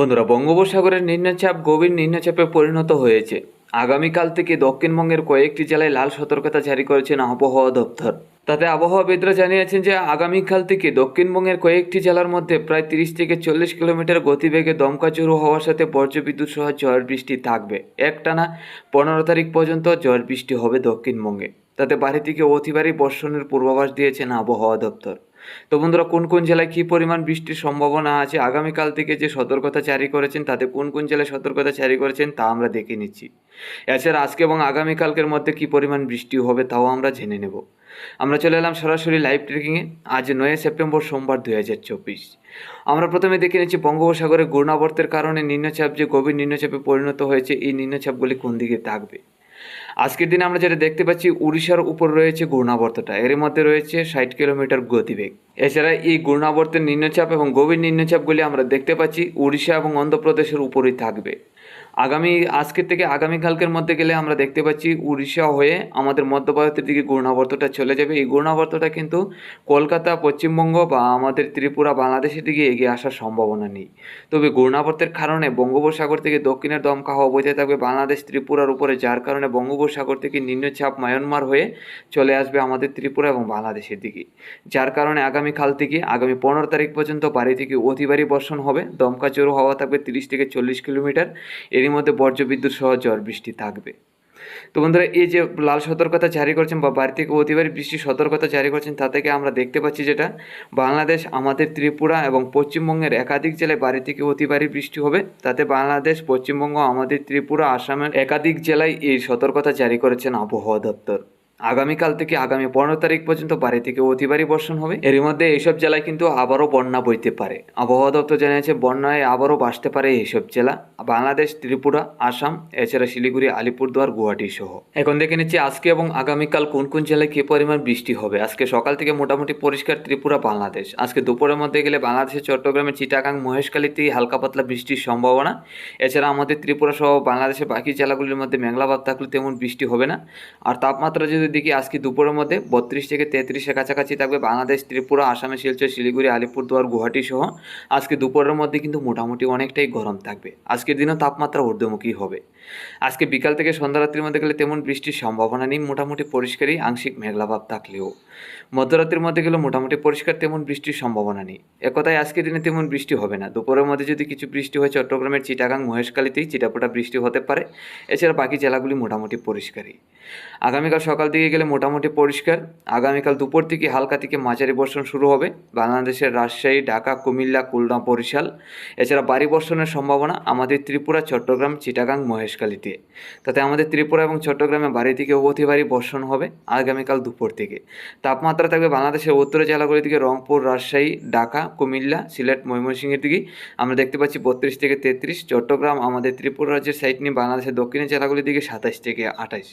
বন্ধুরা, বঙ্গোপসাগরের নিম্নচাপ গভীর নিম্নচাপে পরিণত হয়েছে। আগামীকাল থেকে দক্ষিণবঙ্গের কয়েকটি জেলায় লাল সতর্কতা জারি করেছেন আবহাওয়া দপ্তর। তাতে আবহাওয়াবিদরা জানিয়েছেন যে, আগামীকাল থেকে দক্ষিণবঙ্গের কয়েকটি জেলার মধ্যে প্রায় তিরিশ থেকে চল্লিশ কিলোমিটার গতিবেগে দমকা চুরু হওয়ার সাথে বজ্রবিদ্যুৎ সহ ঝড় বৃষ্টি থাকবে। একটানা পনেরো তারিখ পর্যন্ত ঝড় বৃষ্টি হবে দক্ষিণবঙ্গে। তাতে বাড়ি থেকে অতিবারই বর্ষণের পূর্বাভাস দিয়েছেন আবহাওয়া দপ্তর। তো বন্ধুরা, কোন কোন জেলায় কী পরিমাণ বৃষ্টির সম্ভাবনা আছে? আগামীকাল থেকে যে সতর্কতা জারি করেছেন, তাতে কোন কোন জেলায় সতর্কতা জারি করেছেন, তা আমরা দেখে নিচ্ছি। এছাড়া আজকে এবং আগামীকালকের মধ্যে কী পরিমাণ বৃষ্টি হবে, তাও আমরা জেনে নেব। আমরা চলে এলাম সরাসরি লাইভ ট্রেকিংয়ে আজ নয় সেপ্টেম্বর সোমবার দুই হাজার চব্বিশ। আমরা প্রথমে দেখে নিচ্ছি বঙ্গোপসাগরে ঘূর্ণাবর্তের কারণে নিম্নচাপ যে গভীর নিম্নচাপে পরিণত হয়েছে, এই নিম্নচাপগুলি কোন দিকে থাকবে আজকের দিনে আমরা যেটা দেখতে পাচ্ছি, উড়িষ্যার উপর রয়েছে ঘূর্ণাবর্তটা। এর মধ্যে রয়েছে ষাট কিলোমিটার গতিবেগ। এছাড়া এই ঘূর্ণাবর্তের নিম্নচাপ এবং গভীর নিম্নচাপগুলি আমরা দেখতে পাচ্ছি, উড়িষ্যা এবং অন্ধ্রপ্রদেশের উপরেই থাকবে। আগামী, আজকের থেকে আগামীকালকের মধ্যে গেলে আমরা দেখতে পাচ্ছি উড়িষ্যা হয়ে আমাদের মধ্যভারতের দিকে ঘূর্ণাবর্তটা চলে যাবে। এই ঘূর্ণাবর্তটা কিন্তু কলকাতা, পশ্চিমবঙ্গ বা আমাদের ত্রিপুরা, বাংলাদেশের দিকে এগিয়ে আসার সম্ভাবনা নেই। তবে ঘূর্ণাবর্তের কারণে বঙ্গোপসাগর থেকে দক্ষিণের দমকা হওয়া বইতে থাকবে বাংলাদেশ, ত্রিপুরার উপরে, যার কারণে বঙ্গোপসাগর থেকে নিম্নচাপ মায়ানমার হয়ে চলে আসবে আমাদের ত্রিপুরা এবং বাংলাদেশের দিকে। যার কারণে আগামীকাল থেকে আগামী পনেরো তারিখ পর্যন্ত বাড়ি থেকে অতি ভারী বর্ষণ হবে। দমকা জোরো হওয়া থাকবে তিরিশ থেকে চল্লিশ কিলোমিটার। এরই মধ্যে বজ্রবিদ্যুৎ সহ ঝড় বৃষ্টি থাকবে। তো বন্ধুরা, এই যে লাল সতর্কতা জারি করছেন বা বাড়ি থেকে অতিবারী বৃষ্টির সতর্কতা জারি করছেন, তা থেকে আমরা দেখতে পাচ্ছি যেটা, বাংলাদেশ, আমাদের ত্রিপুরা এবং পশ্চিমবঙ্গের একাধিক জেলায় বাড়ি থেকে অতিবারী বৃষ্টি হবে। তাতে বাংলাদেশ, পশ্চিমবঙ্গ, আমাদের ত্রিপুরা, আসামের একাধিক জেলায় এই সতর্কতা জারি করেছেন আবহাওয়া দপ্তর। আগামীকাল থেকে আগামী পনেরো তারিখ পর্যন্ত বাড়ি থেকে অতিবারী বর্ষণ হবে। এর মধ্যে এইসব জেলায় কিন্তু আবারও বন্যা বইতে পারে। আবহাওয়া দপ্তর জানিয়েছে, বন্যায় আবারও বাসতে পারে এইসব জেলা। বাংলাদেশ, ত্রিপুরা, আসাম, এছাড়া শিলিগুড়ি, আলিপুরদুয়ার, গুয়াহাটি সহ। এখন দেখে নিচ্ছি আজকে এবং আগামীকাল কোন কোন জেলায় কী পরিমাণ বৃষ্টি হবে। আজকে সকাল থেকে মোটামুটি পরিষ্কার ত্রিপুরা, বাংলাদেশ। আজকে দুপুরের মধ্যে গেলে বাংলাদেশের চট্টগ্রামের চিটাগাং মহেশখালীতে হালকা পাতলা বৃষ্টির সম্ভাবনা। এছাড়া আমাদের ত্রিপুরা সহ বাংলাদেশের বাকি জেলাগুলির মধ্যে মেঘলাভাব থাকলে তেমন বৃষ্টি হবে না। আর তাপমাত্রা যদি দেখি আজকে দুপুরের মধ্যে বত্রিশ থেকে তেত্রিশের কাছাকাছি থাকবে বাংলাদেশ, ত্রিপুরা, আসামে শিলচর, শিলিগুড়ি, আলিপুরদুয়ার, গুয়াহাটি সহ। আজকে দুপুরের মধ্যে কিন্তু মোটামুটি অনেকটাই গরম থাকবে। আজকের দিনও তাপমাত্রা ঊর্ধ্বমুখী হবে। আজকে বিকাল থেকে সন্ধ্যা রাত্রির মধ্যে গেলে তেমন বৃষ্টির সম্ভাবনা নেই, মোটামুটি পরিষ্কারই আংশিক মেঘলাভাব থাকলেও। মধ্যরাত্রির মধ্যে গেলে মোটামুটি পরিষ্কার তেমন বৃষ্টির সম্ভাবনা নেই। একথায় আজকের দিনে তেমন বৃষ্টি হবে না। দুপুরের মধ্যে যদি কিছু বৃষ্টি হয়, চট্টগ্রামের চিটাগাং, মহেশখালীতেই চিটাপোটা বৃষ্টি হতে পারে। এছাড়া বাকি জেলাগুলি মোটামুটি পরিষ্কারই। আগামীকাল সকাল দিকে গেলে মোটামুটি পরিষ্কার। আগামীকাল দুপুর থেকে হালকা থেকে মাঝারি বর্ষণ শুরু হবে। বাংলাদেশের রাজশাহী, ঢাকা, কুমিল্লা, খুলনা, বরিশাল। এছাড়া বাড়ি বর্ষণের সম্ভাবনা আমাদের ত্রিপুরা, চট্টগ্রাম, চিটাগাং, মহেশখালীতে। তাতে আমাদের ত্রিপুরা এবং চট্টগ্রামে বাড়ি থেকে অতি বর্ষণ হবে আগামীকাল দুপুর থেকে। তাপমাত্রা থাকবে বাংলাদেশের উত্তর জেলাগুলি থেকে রংপুর, রাজশাহী, ঢাকা, কুমিল্লা, সিলেট, ময়মনসিংহের দিকে। আমরা দেখতে পাচ্ছি বত্রিশ থেকে তেত্রিশ। চট্টগ্রাম আমাদের ত্রিপুরা রাজ্যের সাইড নিয়ে বাংলাদেশের দক্ষিণের জেলাগুলির দিকে সাতাশ থেকে আঠাশ।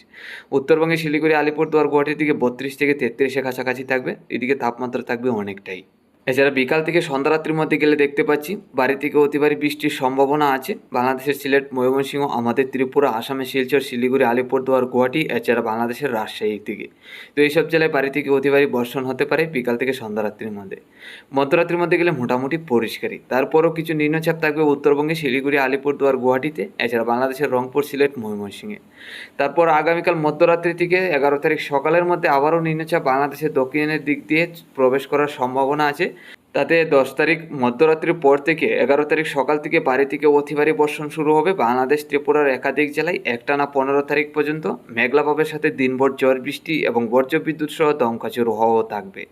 উত্তরবঙ্গে শিলিগুড়ি আলিপুরদুয়ার গুয়াহাটির দিকে বত্রিশ থেকে তেত্রিশের কাছাকাছি থাকবে। এদিকে তাপমাত্রা থাকবে অনেকটাই। এছাড়া বিকাল থেকে সন্ধ্যা রাত্রির মধ্যে গেলে দেখতে পাচ্ছি, বাড়ি থেকে অতিবারী বৃষ্টির সম্ভাবনা আছে। বাংলাদেশের সিলেট, ময়মনসিংহ, আমাদের ত্রিপুরা, আসামে শিলচর, শিলিগুড়ি, আলিপুরদুয়ার, গুয়াহাটি, এছাড়া বাংলাদেশের রাজশাহীর দিকে তো এইসব জেলায় বাড়ি থেকে অতিবারী বর্ষণ হতে পারে বিকাল থেকে সন্ধ্যা রাত্রির মধ্যে। মধ্যরাত্রির মধ্যে গেলে মোটামুটি পরিষ্কারই। তারপরও কিছু নিম্নচাপ থাকবে উত্তরবঙ্গে, শিলিগুড়ি, আলিপুরদুয়ার, গুয়াহাটিতে, এছাড়া বাংলাদেশের রংপুর, সিলেট, ময়মনসিংহে। তারপর আগামীকাল মধ্যরাত্রি থেকে এগারো তারিখ সকালের মধ্যে আবারও নিম্নচাপ বাংলাদেশের দক্ষিণের দিক দিয়ে প্রবেশ করার সম্ভাবনা আছে। তাতে দশ তারিখ মধ্যরাত্রির পর থেকে এগারো তারিখ সকাল থেকে বাড়ি থেকে অতি বর্ষণ শুরু হবে। বাংলাদেশ, ত্রিপুরার একাধিক জেলায় একটানা পনেরো তারিখ পর্যন্ত মেঘলাভাবের সাথে দিনভর ঝড় বৃষ্টি এবং বজ্রবিদ্যুৎ সহ দমকা হওয়াও থাকবে।